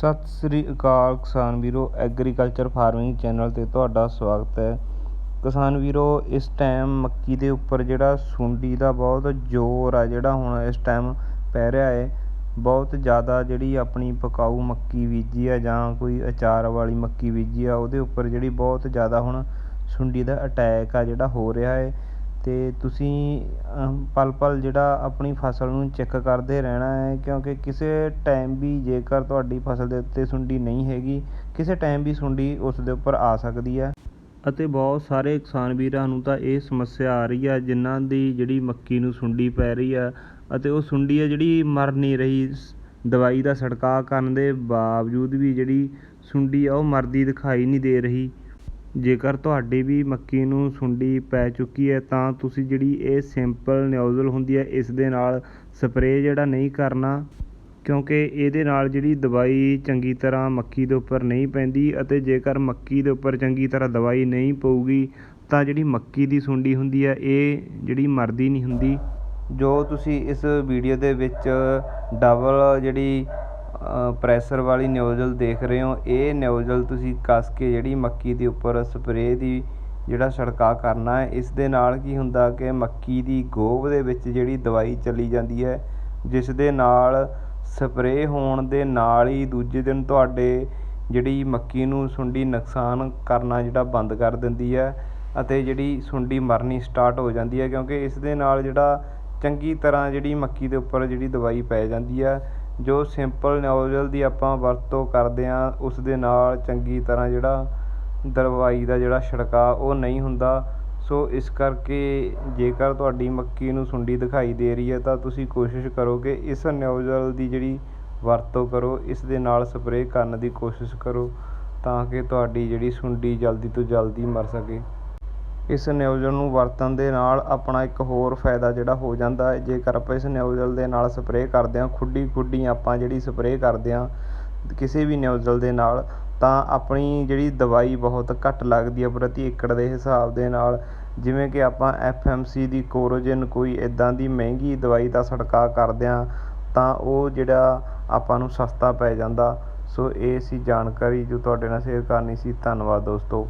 ਸਤਿ ਸ੍ਰੀ ਅਕਾਲ ਕਿਸਾਨ ਵੀਰੋ, agriculture farming channel 'ਤੇ ਤੁਹਾਡਾ ਸਵਾਗਤ ਹੈ। ਕਿਸਾਨ ਵੀਰੋ, ਇਸ ਟਾਈਮ ਮੱਕੀ ਦੇ ਉੱਪਰ ਜਿਹੜਾ ਸੁੰਡੀ ਦਾ ਬਹੁਤ ਜ਼ੋਰ ਆ, ਜਿਹੜਾ ਹੁਣ ਇਸ ਟਾਈਮ ਪੈ ਰਿਹਾ ਹੈ ਬਹੁਤ ਜ਼ਿਆਦਾ ਜਿਹੜੀ ਆਪਣੀ ਪਕਾਊ ਮੱਕੀ ਬੀਜੀ ਆ ਜਾਂ ਕੋਈ ਅਚਾਰ ਵਾਲੀ ਮੱਕੀ ਬੀਜੀ ਆ, ਉਹਦੇ ਉੱਪਰ ਜਿਹੜੀ ਬਹੁਤ ਜ਼ਿਆਦਾ ਹੁਣ ਸੁੰਡੀ ਦਾ ਅਟੈਕ ਆ ਜਿਹੜਾ ਹੋ ਰਿਹਾ ਹੈ ਅਤੇ ਤੁਸੀਂ ਪਲ ਪਲ ਜਿਹੜਾ ਆਪਣੀ ਫਸਲ ਨੂੰ ਚੈੱਕ ਕਰਦੇ ਰਹਿਣਾ ਹੈ, ਕਿਉਂਕਿ ਕਿਸੇ ਟਾਈਮ ਵੀ ਜੇਕਰ ਤੁਹਾਡੀ ਫਸਲ ਦੇ ਉੱਤੇ ਸੁੰਡੀ ਨਹੀਂ ਹੈਗੀ, ਕਿਸੇ ਟਾਈਮ ਵੀ ਸੁੰਡੀ ਉਸ ਦੇ ਉੱਪਰ ਆ ਸਕਦੀ ਹੈ। ਅਤੇ ਬਹੁਤ ਸਾਰੇ ਕਿਸਾਨ ਵੀਰਾਂ ਨੂੰ ਤਾਂ ਇਹ ਸਮੱਸਿਆ ਆ ਰਹੀ ਹੈ, ਜਿਨ੍ਹਾਂ ਦੀ ਜਿਹੜੀ ਮੱਕੀ ਨੂੰ ਸੁੰਡੀ ਪੈ ਰਹੀ ਆ ਅਤੇ ਉਹ ਸੁੰਡੀ ਆ ਜਿਹੜੀ ਮਰ ਨਹੀਂ ਰਹੀ। ਦਵਾਈ ਦਾ ਛਿੜਕਾਅ ਕਰਨ ਦੇ ਬਾਵਜੂਦ ਵੀ ਜਿਹੜੀ ਸੁੰਡੀ ਆ, ਉਹ ਮਰਦੀ ਦਿਖਾਈ ਨਹੀਂ ਦੇ ਰਹੀ। ਜੇਕਰ ਤੁਹਾਡੀ ਵੀ ਮੱਕੀ ਨੂੰ ਸੁੰਡੀ ਪੈ ਚੁੱਕੀ ਹੈ, ਤਾਂ ਤੁਸੀਂ ਜਿਹੜੀ ਇਹ ਸਿੰਪਲ ਨਿਊਜ਼ਲ ਹੁੰਦੀ ਹੈ, ਇਸ ਦੇ ਨਾਲ ਸਪਰੇਅ ਜਿਹੜਾ ਨਹੀਂ ਕਰਨਾ, ਕਿਉਂਕਿ ਇਹਦੇ ਨਾਲ ਜਿਹੜੀ ਦਵਾਈ ਚੰਗੀ ਤਰ੍ਹਾਂ ਮੱਕੀ ਦੇ ਉੱਪਰ ਨਹੀਂ ਪੈਂਦੀ ਅਤੇ ਜੇਕਰ ਮੱਕੀ ਦੇ ਉੱਪਰ ਚੰਗੀ ਤਰ੍ਹਾਂ ਦਵਾਈ ਨਹੀਂ ਪਊਗੀ, ਤਾਂ ਜਿਹੜੀ ਮੱਕੀ ਦੀ ਸੁੰਡੀ ਹੁੰਦੀ ਹੈ, ਇਹ ਜਿਹੜੀ ਮਰਦੀ ਨਹੀਂ ਹੁੰਦੀ। ਜੋ ਤੁਸੀਂ ਇਸ ਵੀਡੀਓ ਦੇ ਵਿੱਚ ਡਬਲ ਜਿਹੜੀ ਪ੍ਰੈਸ਼ਰ ਵਾਲੀ ਨਿਊਜ਼ਲ ਦੇਖ ਰਹੇ ਹੋ। ਇਹ ਨਿਊਜ਼ਲ ਤੁਸੀਂ ਕੱਸ ਕੇ ਜਿਹੜੀ ਮੱਕੀ ਦੇ ਉੱਪਰ ਸਪਰੇਅ ਦੀ ਜਿਹੜਾ ਛਿੜਕਾਅ ਕਰਨਾ ਹੈ, ਇਸ ਦੇ ਨਾਲ ਕੀ ਹੁੰਦਾ ਕਿ ਮੱਕੀ ਦੀ ਗੋਭ ਦੇ ਵਿੱਚ ਜਿਹੜੀ ਦਵਾਈ ਚਲੀ ਜਾਂਦੀ ਹੈ, ਜਿਸ ਦੇ ਨਾਲ ਸਪਰੇਅ ਹੋਣ ਦੇ ਨਾਲ ਹੀ ਦੂਜੇ ਦਿਨ ਤੁਹਾਡੇ ਜਿਹੜੀ ਮੱਕੀ ਨੂੰ ਸੁੰਡੀ ਨੁਕਸਾਨ ਕਰਨਾ ਜਿਹੜਾ ਬੰਦ ਕਰ ਦਿੰਦੀ ਹੈ ਅਤੇ ਜਿਹੜੀ ਸੁੰਡੀ ਮਰਨੀ ਸਟਾਰਟ ਹੋ ਜਾਂਦੀ ਹੈ, ਕਿਉਂਕਿ ਇਸ ਦੇ ਨਾਲ ਜਿਹੜਾ ਚੰਗੀ ਤਰ੍ਹਾਂ ਜਿਹੜੀ ਮੱਕੀ ਦੇ ਉੱਪਰ ਜਿਹੜੀ ਦਵਾਈ ਪੈ ਜਾਂਦੀ ਹੈ ਜੋ ਸਿੰਪਲ ਨੋਜ਼ਲ ਦੀ ਆਪਾਂ ਵਰਤੋਂ ਕਰਦੇ ਹਾਂ, ਉਸ ਦੇ ਨਾਲ ਚੰਗੀ ਤਰ੍ਹਾਂ ਜਿਹੜਾ ਦਵਾਈ ਦਾ ਜਿਹੜਾ ਛਿੜਕਾਅ, ਉਹ ਨਹੀਂ ਹੁੰਦਾ। ਸੋ ਇਸ ਕਰਕੇ ਜੇਕਰ ਤੁਹਾਡੀ ਮੱਕੀ ਨੂੰ ਸੁੰਡੀ ਦਿਖਾਈ ਦੇ ਰਹੀ ਹੈ, ਤਾਂ ਤੁਸੀਂ ਕੋਸ਼ਿਸ਼ ਕਰੋ ਕਿ ਇਸ ਨਿਊਜ਼ਲ ਦੀ ਜਿਹੜੀ ਵਰਤੋਂ ਕਰੋ, ਇਸ ਦੇ ਨਾਲ ਸਪਰੇਅ ਕਰਨ ਦੀ ਕੋਸ਼ਿਸ਼ ਕਰੋ, ਤਾਂ ਕਿ ਤੁਹਾਡੀ ਜਿਹੜੀ ਸੁੰਡੀ ਜਲਦੀ ਤੋਂ ਜਲਦੀ ਮਰ ਸਕੇ। ਇਸ ਨਿਊਜ਼ਲ ਨੂੰ ਵਰਤਣ ਦੇ ਨਾਲ ਆਪਣਾ ਇੱਕ ਹੋਰ ਫਾਇਦਾ ਜਿਹੜਾ ਹੋ ਜਾਂਦਾ ਹੈ। ਜੇਕਰ ਆਪਾਂ ਇਸ ਨਿਊਜ਼ਲ ਦੇ ਨਾਲ ਸਪਰੇਅ ਕਰਦੇ ਹਾਂ ਖੁੱਡੀ ਖੁੱਡੀ ਆਪਾਂ ਜਿਹੜੀ ਸਪਰੇਅ ਕਰਦੇ ਹਾਂ ਕਿਸੇ ਵੀ ਨਿਊਜ਼ਲ ਦੇ ਨਾਲ, ਤਾਂ ਆਪਣੀ ਜਿਹੜੀ ਦਵਾਈ ਬਹੁਤ ਘੱਟ ਲੱਗਦੀ ਹੈ ਪ੍ਰਤੀ ਏਕੜ ਦੇ ਹਿਸਾਬ ਦੇ ਨਾਲ। ਜਿਵੇਂ ਕਿ ਆਪਾਂ ਐਫ ਐਮ ਸੀ ਦੀ ਕੋਰੋਜਨ ਕੋਈ ਇੱਦਾਂ ਦੀ ਮਹਿੰਗੀ ਦਵਾਈ ਦਾ ਛਿੜਕਾਅ ਕਰਦੇ ਹਾਂ, ਤਾਂ ਉਹ ਜਿਹੜਾ ਆਪਾਂ ਨੂੰ ਸਸਤਾ ਪੈ ਜਾਂਦਾ। ਸੋ ਇਹ ਸੀ ਜਾਣਕਾਰੀ ਜੋ ਤੁਹਾਡੇ ਨਾਲ ਸ਼ੇਅਰ ਕਰਨੀ ਸੀ। ਧੰਨਵਾਦ ਦੋਸਤੋ।